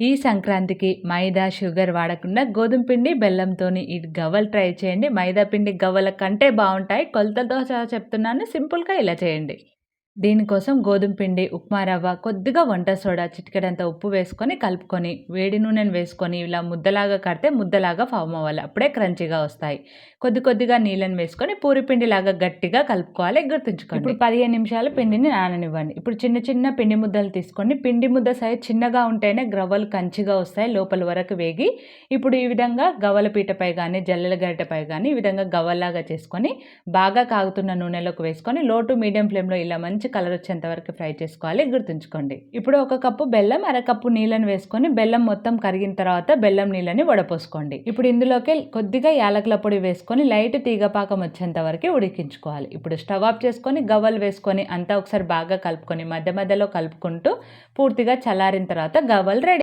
ఈ సంక్రాంతికి మైదా షుగర్ వాడకుండా గోధుమ పిండి బెల్లంతోని ఈ గవ్వలు ట్రై చేయండి. మైదా పిండి గవ్వల కంటే బాగుంటాయి. కొలతలతో చెప్తున్నాను. సింపుల్గా ఇలా చేయండి. దీనికోసం గోధుమ పిండి ఉప్మా రవ్వ కొద్దిగా వంట సోడా చిటికెడంత ఉప్పు వేసుకొని కలుపుకొని వేడి నూనెను వేసుకొని ఇలా ముద్దలాగా కడితే ముద్దలాగా ఫామ్ అవ్వాలి. అప్పుడే క్రంచీగా వస్తాయి. కొద్ది కొద్దిగా నీళ్ళని వేసుకొని పూరి పిండిలాగా గట్టిగా కలుపుకోవాలి గుర్తుంచుకోండి. ఇప్పుడు పదిహేను నిమిషాలు పిండిని నాననివ్వండి. ఇప్పుడు చిన్న చిన్న పిండి ముద్దలు తీసుకొని పిండి ముద్ద సైజ్ చిన్నగా ఉంటేనే గ్రవ్వలు కంచిగా వస్తాయి లోపల వరకు వేగి. ఇప్పుడు ఈ విధంగా గవ్వల పీటపై కానీ జల్లెల గరిటపై కానీ ఈ విధంగా గవ్వల్లాగా చేసుకొని బాగా కాగుతున్న నూనెలోకి వేసుకొని లో టు మీడియం ఫ్లేమ్లో ఇలా మంచి మంచి కలర్ వచ్చేంత వరకు ఫ్రై చేసుకోవాలి గుర్తుంచుకోండి. ఇప్పుడు ఒక కప్పు బెల్లం అరకప్పు నీళ్ళని వేసుకొని బెల్లం మొత్తం కరిగిన తర్వాత బెల్లం నీళ్ళని వడపోసుకోండి. ఇప్పుడు ఇందులోకి కొద్దిగా యాలకుల పొడి వేసుకొని లైట్ తీగపాకం వచ్చేంత వరకు ఉడికించుకోవాలి. ఇప్పుడు స్టవ్ ఆఫ్ చేసుకొని గవ్వలు వేసుకొని అంతా ఒకసారి బాగా కలుపుకొని మధ్య మధ్యలో కలుపుకుంటూ పూర్తిగా చల్లారిన తర్వాత గవ్వలు రెడీ